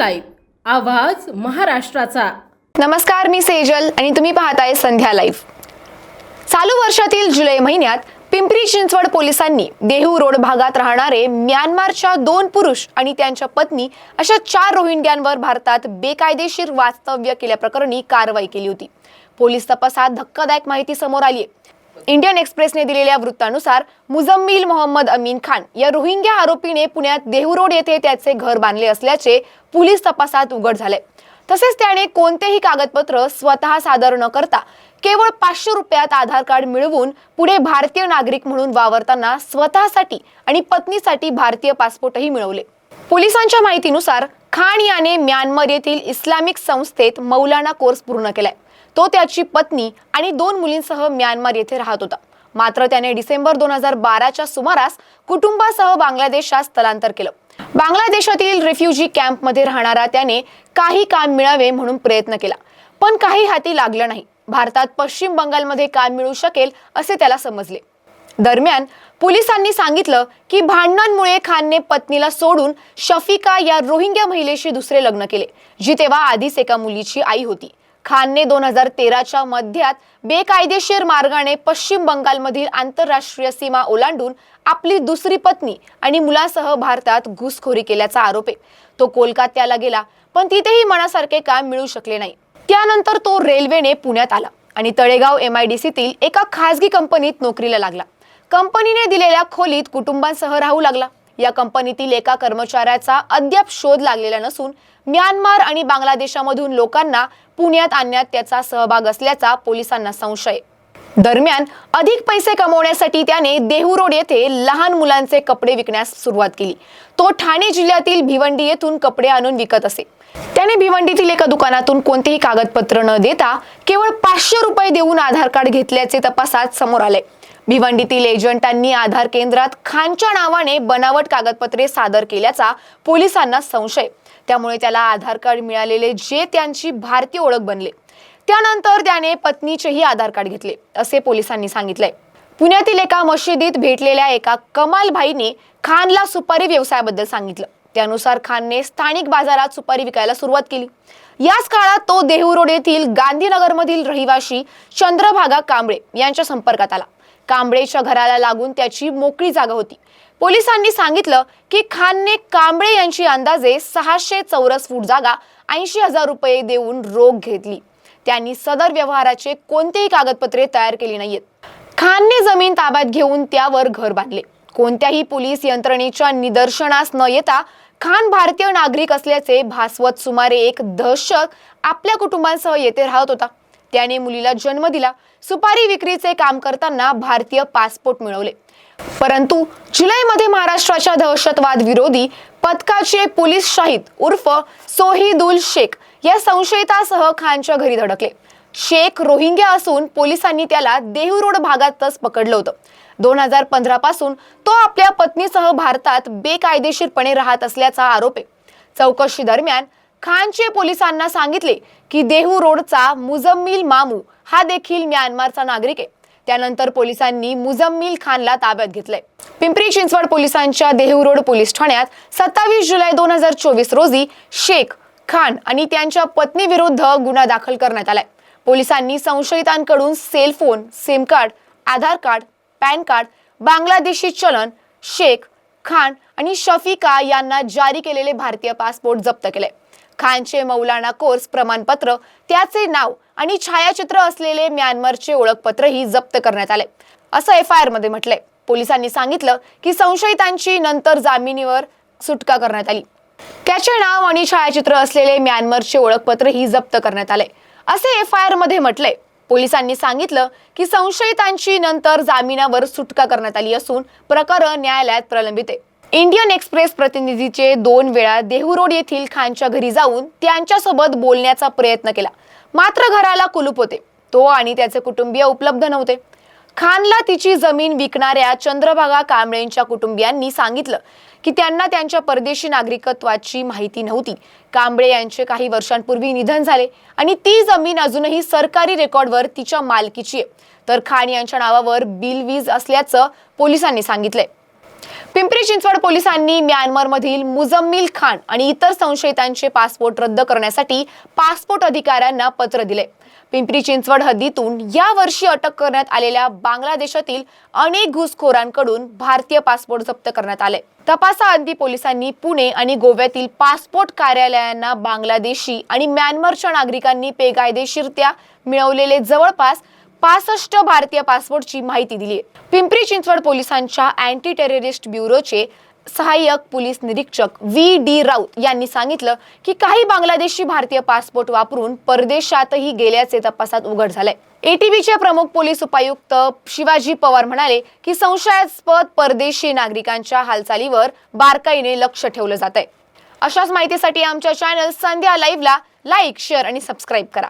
Live आवाज महाराष्ट्राचा. नमस्कार मी सेजल आणि तुम्ही पाहताय संध्या लाईव्ह. चालू वर्षातील जुलै महिन्यात पिंपरी चिंचवड पोलिसांनी देहू रोड भागात राहणारे म्यानमारच्या दोन पुरुष आणि त्यांच्या पत्नी अशा चार रोहिंग्यांवर भारतात बेकायदेशीर वास्तव्य केल्याप्रकरणी कारवाई केली होती. पोलीस तपासात धक्कादायक माहिती समोर आली आहे इंडियन एक्सप्रेसने दिलेल्या वृत्तानुसार मुजम्मिल मोहम्मद अमीन खान या रोहिंग्या आरोपीने पुण्यात देहू रोड येथे त्याचे घर बांधले असल्याचे पोलीस तपासात उघड झाले तसेच त्याने कोणतेही कागदपत्र स्वतः सादर न करता केवळ पाचशे रुपयात आधार कार्ड मिळवून पुढे भारतीय नागरिक म्हणून वावरताना स्वतःसाठी आणि पत्नीसाठी भारतीय पासपोर्टही मिळवले. पोलिसांच्या माहितीनुसार खान याने म्यानमार येथील इस्लामिक संस्थेत मौलाना कोर्स पूर्ण केलाय. तो त्याची पत्नी आणि दोन मुलींसह म्यानमार येथे राहत होता. मात्र त्याने डिसेंबर दोन हजार बाराच्या सुमारास कुटुंबासह बांगलादेशात स्थलांतर केलं. बांगलादेशातील रेफ्युजी कॅम्पमध्ये राहणारा त्याने काही काम मिळावे म्हणून प्रयत्न केला पण काही हाती लागलं नाही. भारतात पश्चिम बंगालमध्ये काम मिळू शकेल असे त्याला समजले. दरम्यान पोलिसांनी सांगितलं की भांडणांमुळे खानने पत्नीला सोडून शफिका या रोहिंग्या महिलेशी दुसरे लग्न केले जी तेव्हा आधीच एका मुलीची आई होती. खानने दोन हजार तेराच्या मध्यात बेकायदेशीर मार्गाने पश्चिम बंगालमधील आंतरराष्ट्रीय सीमा ओलांडून आपली दुसरी पत्नी आणि मुलासह भारतात घुसखोरी केल्याचा आरोप आहे. तो कोलकात्याला गेला पण तिथेही मनासारखे काम मिळू शकले नाही. त्यानंतर तो रेल्वेने पुण्यात आला आणि तळेगाव एम आय डी सीतील एका खासगी कंपनीत नोकरीला लागला. कंपनीने दिलेल्या खोलीत कुटुंबांसह राहू लागला. या कंपनीतील एका कर्मचाऱ्याचा अद्याप शोध लागलेला नसून म्यानमार आणि बांगलादेशामधून लोकांना पुण्यात आणण्यात त्याचा सहभाग असल्याचा पोलिसांना संशय. दरम्यान अधिक पैसे कमवण्यासाठी त्याने देहू रोड येथे लहान मुलांचे कपडे विकण्यास सुरुवात केली. तो ठाणे जिल्ह्यातील भिवंडी येथून कपडे आणून विकत असे. त्याने भिवंडीतील एका दुकानातून कोणतेही कागदपत्र न देता केवळ पाचशे रुपये देऊन आधार कार्ड घेतल्याचे तपासात समोर आले. भिवंडीतील एजंटांनी आधार केंद्रात खानच्या नावाने बनावट कागदपत्रे सादर केल्याचा पोलिसांना संशय. त्यामुळे त्याला आधार कार्ड मिळालेले जे त्यांची भारतीय ओळख बनले. त्यानंतर त्याने पत्नीचेही आधार कार्ड घेतले असे पोलिसांनी सांगितलंय. पुण्यातील एका मशिदीत भेटलेल्या एका कमाल भाईने खानला सुपारी व्यवसायाबद्दल सांगितलं. त्यानुसार खानने स्थानिक बाजारात सुपारी विकायला सुरुवात केली. याच काळात तो देहू रोड येथील गांधीनगरमधील रहिवाशी चंद्रभागा कांबळे यांच्या संपर्कात आला. कांबळेच्या घराला लागून त्याची मोकळी जागा होती. पोलिसांनी सांगितलं की खानने कांबळे यांची अंदाजे सहाशे चौरस फूट जागा ऐंशी हजार रुपये देऊन रोख घेतली. त्यांनी सदर व्यवहाराचे कोणतेही कागदपत्रे तयार केली नाहीयेत. खानने जमीन ताब्यात घेऊन त्यावर घर बांधले. कोणत्याही पोलीस यंत्रणेच्या निदर्शनास न येता खान भारतीय नागरिक असल्याचे भासवत सुमारे एक दशक आपल्या कुटुंबांसह येथे राहत होता. त्याने मुलीला जन्म दिला. सुपारी विक्रीचे काम करताना भारतीय पासपोर्ट मिळवले. परंतु जुलैमध्ये महाराष्ट्राच्या दहशतवाद विरोधी पथकाचे पोलीस शाहीद उर्फ सोहिदुल शेख या संशयितासह खानच्या घरी धडकले. शेख रोहिंग्या असून पोलिसांनी त्याला देहू रोड भागातच पकडलं होतं. दोन हजार पंधरा पासून तो आपल्या पत्नीसह भारतात बेकायदेशीरपणे राहत असल्याचा आरोप आहे. चौकशी दरम्यान खानचे पोलिसांना सांगितले की देहू रोडचा मुजम्मिल मामू हा देखील म्यानमारचा नागरिक आहे. त्यानंतर पोलिसांनी मुजम्मिल खानला ताब्यात घेतलंय. पिंपरी चिंचवड पोलिसांच्या देहू रोड पोलीस ठाण्यात सत्तावीस जुलै दोन हजार चोवीस रोजी शेख खान आणि त्यांच्या पत्नी विरुद्ध गुन्हा दाखल करण्यात आलाय. पोलिसांनी संशयितांकडून cell phone SIM card Aadhaar card PAN card Bangladeshi चलन शेख खान आणि शफिका यांना जारी केलेले भारतीय पासपोर्ट जप्त केले खानचे मौलाना कोर्स प्रमाणपत्र त्याचे नाव आणि छायाचित्र असलेले म्यानमारचे ओळखपत्रही जप्त करण्यात आले. असं एफ आय आरमध्ये म्हटलंय. पोलिसांनी सांगितलं की संशयितांची नंतर जामिनीवर सुटका करण्यात आली. त्याचे नाव आणि छायाचित्र असलेले म्यानमारचे ओळखपत्र ही जप्त करण्यात आले. असे एफ आय आरमध्ये म्हटलंय. पोलिसांनी सांगितलं की संशयितांची नंतर जामिनावर सुटका करण्यात आली असून प्रकरण न्यायालयात प्रलंबित आहे. इंडियन एक्सप्रेस प्रतिनिधीचे दोन वेळा देहू रोड येथील खानच्या घरी जाऊन त्यांच्यासोबत बोलण्याचा प्रयत्न केला. मात्र घराला कुलूप होते. तो आणि त्याचे कुटुंबीय उपलब्ध नव्हते. खानला तिची जमीन विकणाऱ्या चंद्रभागा कांबळेंच्या कुटुंबियांनी सांगितलं की त्यांना त्यांच्या परदेशी नागरिकत्वाची माहिती नव्हती. कांबळे यांचे काही वर्षांपूर्वी निधन झाले आणि ती जमीन अजूनही सरकारी रेकॉर्डवर तिच्या मालकीची आहे. तर खान यांच्या नावावर बिल वीज असल्याचं पोलिसांनी सांगितलंय. पिंपरी चिंचवड पोलिसांनी म्यानमारमधील मुजम्मिल खान आणि इतर संशयितांचे पासपोर्ट रद्द करण्यासाठी पासपोर्ट अधिकाऱ्यांना पत्र दिले. पिंपरी चिंचवड हद्दीतून या वर्षी अटक करण्यात आलेल्या बांगलादेशातील अनेक घुसखोरांकडून भारतीय पासपोर्ट जप्त करण्यात आले. तपासाअंती पोलिसांनी पुणे आणि गोव्यातील पासपोर्ट कार्यालयांना बांगलादेशी आणि म्यानमारच्या नागरिकांनी बेकायदेशीरत्या मिळवलेले जवळपास पासष्ट भारतीय पासपोर्टची माहिती दिली आहे. पिंपरी चिंचवड पोलिसांच्या अँटी टेररिस्ट ब्युरोचे सहाय्यक पोलीस निरीक्षक व्ही डी राऊत यांनी सांगितलं की काही बांगलादेशी भारतीय पासपोर्ट वापरून परदेशातही गेल्याचे तपासात उघड झालंय. एटीबीचे प्रमुख पोलीस उपायुक्त शिवाजी पवार म्हणाले की संशयास्पद परदेशी नागरिकांच्या हालचालीवर बारकाईने लक्ष ठेवलं जात आहे अशाच माहितीसाठी आमच्या चॅनल संध्या लाईव्हला लाईक शेअर आणि सबस्क्राईब करा.